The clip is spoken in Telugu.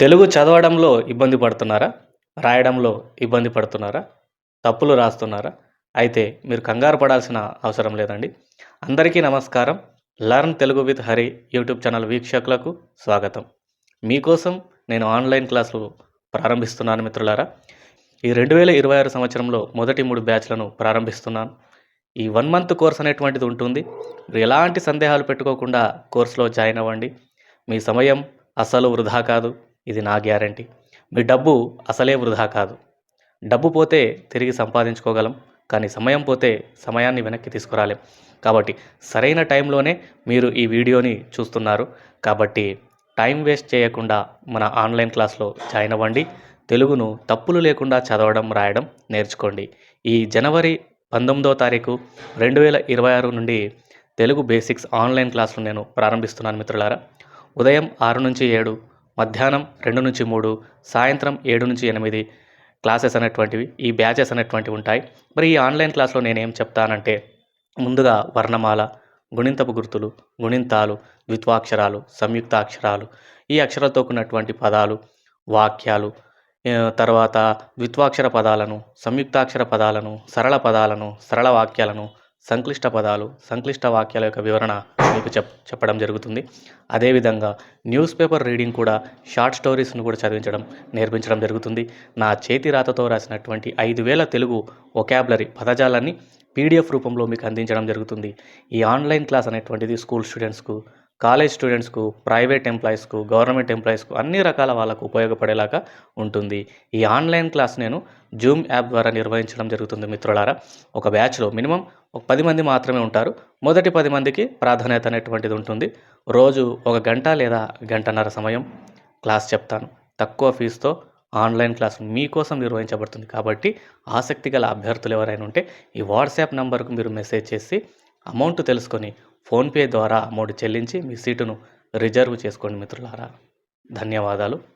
తెలుగు చదవడంలో ఇబ్బంది పడుతున్నారా? రాయడంలో ఇబ్బంది పడుతున్నారా? తప్పులు రాస్తున్నారా? అయితే మీరు కంగారు పడాల్సిన అవసరం లేదండి. అందరికీ నమస్కారం. Learn Telugu with Hari YouTube channel వీక్షకులకు స్వాగతం. మీకోసం నేను ఆన్లైన్ క్లాసులు ప్రారంభిస్తున్నాను మిత్రులారా. ఈ రెండు వేల ఇరవై ఆరు సంవత్సరంలో మొదటి మూడు బ్యాచ్లను ప్రారంభిస్తున్నాను. ఈ వన్ మంత్ కోర్స్ అనేటువంటిది ఉంటుంది. మీరు ఎలాంటి సందేహాలు పెట్టుకోకుండా కోర్సులో జాయిన్ అవ్వండి. మీ సమయం అసలు వృధా కాదు. ఇది నా గ్యారంటీ. మీ డబ్బు అసలే వృధా కాదు. డబ్బు పోతే తిరిగి సంపాదించుకోగలం కానీ సమయం పోతే సమయాన్ని వెనక్కి తీసుకురాలేం. కాబట్టి సరైన టైంలోనే మీరు ఈ వీడియోని చూస్తున్నారు. కాబట్టి టైం వేస్ట్ చేయకుండా మన ఆన్లైన్ క్లాస్లో జాయిన్ అవ్వండి. తెలుగును తప్పులు లేకుండా చదవడం రాయడం నేర్చుకోండి. ఈ జనవరి పంతొమ్మిదో తారీఖు రెండు వేల ఇరవై ఆరు నుండి తెలుగు బేసిక్స్ ఆన్లైన్ క్లాసులు నేను ప్రారంభిస్తున్నాను మిత్రులారా. ఉదయం ఆరు నుంచి ఏడు మధ్యాహ్నం రెండు నుంచి మూడు సాయంత్రం ఏడు నుంచి ఎనిమిది క్లాసెస్ అనేటువంటివి ఈ బ్యాచెస్ అనేటువంటివి ఉంటాయి. మరి ఈ ఆన్లైన్ క్లాస్లో నేను ఏం చెప్తానంటే ముందుగా వర్ణమాల గుణింతపు గుర్తులు గుణింతాలు ద్విత్వాక్షరాలు సంయుక్తాక్షరాలు ఈ అక్షరాలతో కూడినటువంటి పదాలు వాక్యాలు తర్వాత ద్విత్వాక్షర పదాలను సంయుక్తాక్షర పదాలను సరళ పదాలను సరళ వాక్యాలను సంక్లిష్ట పదాలు సంక్లిష్ట వాక్యాల యొక్క వివరణ మీకు చెప్ చెప్పడం జరుగుతుంది. అదేవిధంగా న్యూస్ పేపర్ రీడింగ్ కూడా షార్ట్ స్టోరీస్ను కూడా చదివించడం నేర్పించడం జరుగుతుంది. నా చేతి రాతతో రాసినటువంటి ఐదు వేల తెలుగు ఒకాబులరీ పదజాలాన్ని పీడిఎఫ్ రూపంలో మీకు అందించడం జరుగుతుంది. ఈ ఆన్లైన్ క్లాస్ అనేటువంటిది స్కూల్ స్టూడెంట్స్కు కాలేజ్ స్టూడెంట్స్కు ప్రైవేట్ ఎంప్లాయీస్కు గవర్నమెంట్ ఎంప్లాయీస్కు అన్ని రకాల వాళ్ళకు ఉపయోగపడేలాగా ఉంటుంది. ఈ ఆన్లైన్ క్లాస్ నేను జూమ్ యాప్ ద్వారా నిర్వహించడం జరుగుతుంది మిత్రులారా. ఒక బ్యాచ్లో మినిమం ఒక పది మంది మాత్రమే ఉంటారు. మొదటి పది మందికి ప్రాధాన్యత అనేటువంటిది ఉంటుంది. రోజు ఒక గంట లేదా గంటన్నర సమయం క్లాస్ చెప్తాను. తక్కువ ఫీజుతో ఆన్లైన్ క్లాస్ మీకోసం నిర్వహించబడుతుంది కాబట్టి ఆసక్తి గల అభ్యర్థులు ఎవరైనా ఉంటే ఈ వాట్సాప్ నంబర్కు మీరు మెసేజ్ చేసి అమౌంట్ తెలుసుకొని ఫోన్పే ద్వారా అమౌంట్ చెల్లించి మీ సీటును రిజర్వ్ చేసుకోండి మిత్రులారా. ధన్యవాదాలు.